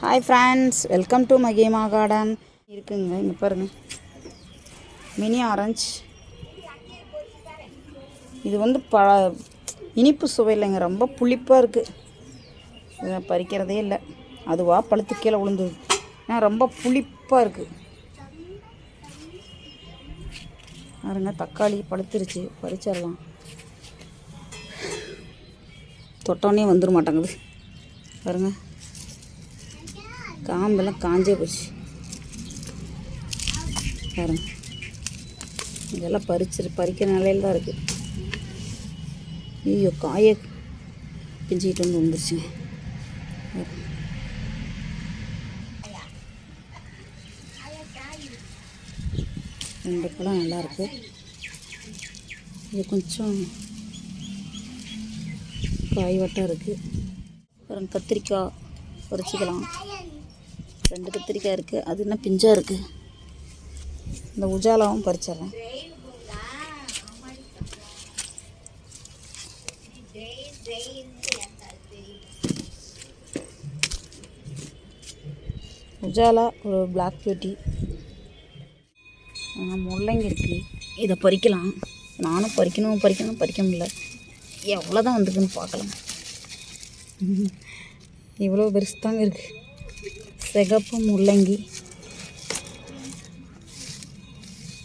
Hi friends welcome to மகேமா garden இருக்குங்க இங்கே பாருங்கள் மினி ஆரஞ்சு இது வந்து ப இனிப்பு சுவை இல்லைங்க ரொம்ப புளிப்பாக இருக்குது இதை பறிக்கிறதே இல்லை. அதுவா பழுத்து கீழே விழுந்தது. ஏன்னா ரொம்ப புளிப்பாக இருக்குது பாருங்க தக்காளி பழுத்துருச்சு. பறிச்சிடலாம். தொட்டோன்னே வந்துட மாட்டேங்குது. பாருங்கள் காம்பெல்லாம் காஞ்சே போச்சு. பாருங்க. இதெல்லாம் பறிச்சு பறிக்கிற நிலையில் தான் இருக்குது ஐயோ காய பிஞ்சிக்கிட்டு வந்து வந்துருச்சுங்க ரெண்டு பழம் நல்லாயிருக்கு இது கொஞ்சம் காய் வட்டம் இருக்குது அப்புறம் கத்திரிக்காய் பறிச்சிக்கலாம். ரெண்டு கத்திரிக்காய் இருக்குது அது என்ன பிஞ்சாக இருக்குது இந்த உஜாலாவும் பறிச்சிட்றேன். உஜாலா ஒரு பிளாக் பியூட்டி முள்ளங்கி இருக்குது இதை பறிக்கலாம். நானும் பறிக்கணும் பறிக்கணும் பறிக்க முடியல. எவ்வளோதான் வந்திருக்குன்னு பார்க்கலாம். இவ்வளோ பெருசு தாங்க இருக்குது சிகப்பு முள்ளங்கி.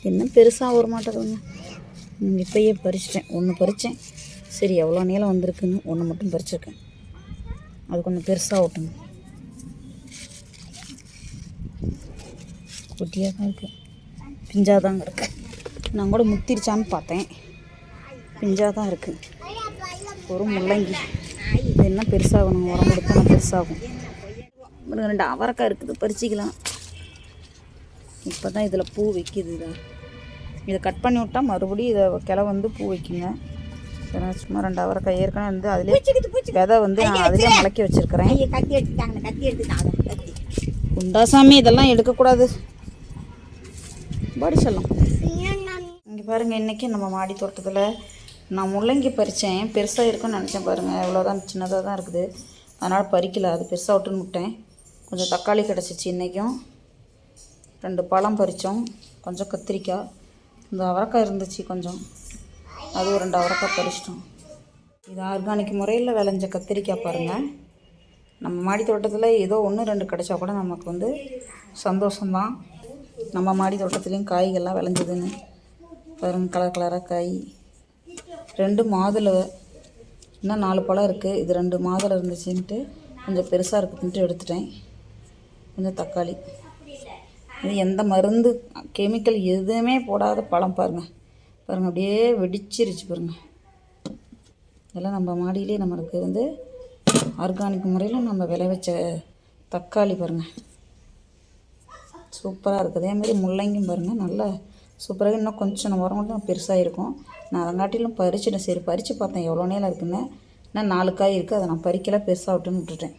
என்ன பெருசாக வர மாட்டேங்குதுங்க ம், இப்பயே பறிச்சிட்டேன். ஒன்று பறித்தேன் சரி எவ்வளோ நீளம் வந்திருக்குன்னு ஒன்று மட்டும் பறிச்சிருக்கேன். அது கொஞ்சம் பெருசாக ஓட்டணும் குட்டியாக தான் இருக்குது பிஞ்சாக தாங்க இருக்கு. நான் கூட முத்திருச்சான்னு பார்த்தேன். பிஞ்சாக தான் இருக்குது ஒரு முள்ளங்கி. இது என்ன பெருசாகணும்? உரம் கொடுத்தா நான் பெருசாகும். ரெண்டு அவரைக்காய் இருக்குது பறிச்சிக்கலாம். இப்போ தான் இதில் பூ வைக்கிது இதை. இதை கட் பண்ணி விட்டா மறுபடியும் இதை கிளை வந்து பூ வைக்குங்க. சும்மா ரெண்டு அவரைக்காய் ஏற்கனவே வந்து அதிலே விதை வந்து நான் அதிலே முளைக்க வச்சுருக்கிறேன். குண்டாசாமி இதெல்லாம் எடுக்கக்கூடாது. பாடி சொல்லலாம் இங்கே பாருங்கள் இன்றைக்கி நம்ம மாடி தோட்டத்தில் நான் முள்ளங்கி பறித்தேன் பெருசாக இருக்கும்னு நினச்சேன் பாருங்கள் இவ்வளோதான் சின்னதாக தான் இருக்குது. அதனால் பறிக்கல அது பெருசாக விட்டுன்னு விட்டேன். கொஞ்சம் தக்காளி கிடச்சிச்சு இன்றைக்கும். ரெண்டு பழம் பறித்தோம். கொஞ்சம் கத்திரிக்காய். இந்த அவரைக்காய் இருந்துச்சு கொஞ்சம். அது ரெண்டு அவரைக்காய் பறிச்சிட்டோம். இது ஆர்கானிக் முறையில் விளைஞ்ச கத்திரிக்காய் பாருங்கள் நம்ம மாடி தோட்டத்தில் ஏதோ ஒன்று ரெண்டு கிடைச்சா கூட நமக்கு வந்து சந்தோஷம்தான். நம்ம மாடி தோட்டத்துலேயும் காய்கள்லாம் விளைஞ்சதுன்னு. பாருங்க கலர் கலராக காய். ரெண்டு மாதுளை. இன்னும் நாலு பழம் இருக்குது இது ரெண்டு மாதுளை இருந்துச்சுன்ட்டு கொஞ்சம் பெருசாக இருக்குதுன்ட்டு எடுத்துட்டேன். கொஞ்சம் தக்காளி. இது எந்த மருந்து கெமிக்கல் எதுவுமே போடாத பழம் பாருங்கள் பாருங்கள் அப்படியே வெடிச்சிருச்சு பாருங்கள் இதெல்லாம் நம்ம மாடியிலே நம்மளுக்கு வந்து ஆர்கானிக் முறையில் நம்ம விளைவிச்ச தக்காளி பாருங்கள் சூப்பராக இருக்குது அதேமாரி முள்ளங்கியும் பாருங்கள் நல்லா சூப்பராக இன்னும் கொஞ்சம் நம்ம உரம் பெருசாக இருக்கும் நான் அதங்காட்டிலும் பறிச்சுட்டேன். சரி பறித்து பார்த்தேன். எவ்வளோ நேரம் இருக்குன்னு. இன்னும் நாலு காய் இருக்குது அதை நான் பறிக்கலாம் பெருசாக விட்டுன்னு விட்டுட்டேன்.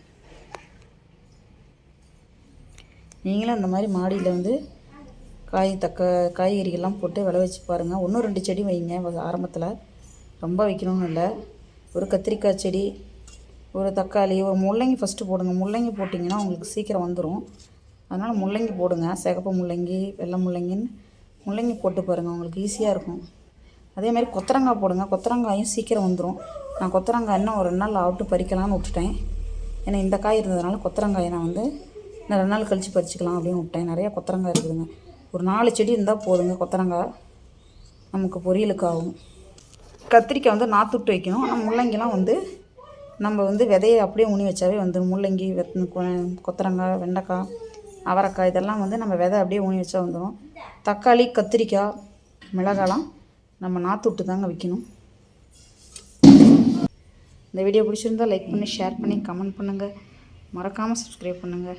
நீங்களும் இந்த மாதிரி மாடியில் வந்து காய் தக்க காய்கறிகள்லாம் போட்டு விளை வச்சு பாருங்கள் ஒன்றும் ரெண்டு செடி வைங்க. ஆரம்பத்தில் ரொம்ப வைக்கணும்னு இல்லை. ஒரு கத்திரிக்காய் செடி ஒரு தக்காளி ஒரு முள்ளங்கி ஃபஸ்ட்டு போடுங்க. முள்ளங்கி போட்டிங்கன்னா உங்களுக்கு சீக்கிரம் வந்துடும் அதனால் முள்ளங்கி போடுங்க. சிகப்பு முள்ளங்கி வெள்ளை முள்ளங்கின்னு முள்ளங்கி போட்டு பாருங்கள் உங்களுக்கு ஈஸியாக இருக்கும். அதே மாதிரி கொத்தரங்காய் போடுங்க. கொத்தரங்காயும் சீக்கிரம் வந்துடும் நான் கொத்தரங்காய் இன்னும் ஒரு ரெண்டு நாள் ஆவிட்டு பறிக்கலாம்னு விட்டுட்டேன். ஏன்னா இந்த காய் இருந்ததுனால கொத்தரங்காயை நான் வந்து ரெண்டு நாள் கழித்து பறிச்சிக்கலாம் அப்படின்னு விட்டேன். நிறையா கொத்தரங்காய் இருக்குதுங்க. ஒரு நாலு செடி இருந்தால் போதுங்க கொத்தரங்காய். நமக்கு பொரியலுக்கு ஆகும் கத்திரிக்காய் வந்து நாற்றுட்டு வைக்கணும். ஆனால் முள்ளங்கிலாம் வந்து நம்ம வந்து விதையை அப்படியே ஊனி வச்சாவே வந்து முள்ளங்கி வெத் கொ- கொத்தரங்காய் வெண்டைக்காய் அவரைக்காய் இதெல்லாம் வந்து நம்ம விதை அப்படியே ஊனி வச்சா வந்துடும் தக்காளி கத்திரிக்காய் மிளகாலாம் நம்ம நாற்று விட்டு தாங்க வைக்கணும். இந்த வீடியோ பிடிச்சிருந்தா லைக் பண்ணி ஷேர் பண்ணி கமெண்ட் பண்ணுங்கள் மறக்காமல் சப்ஸ்கிரைப் பண்ணுங்கள்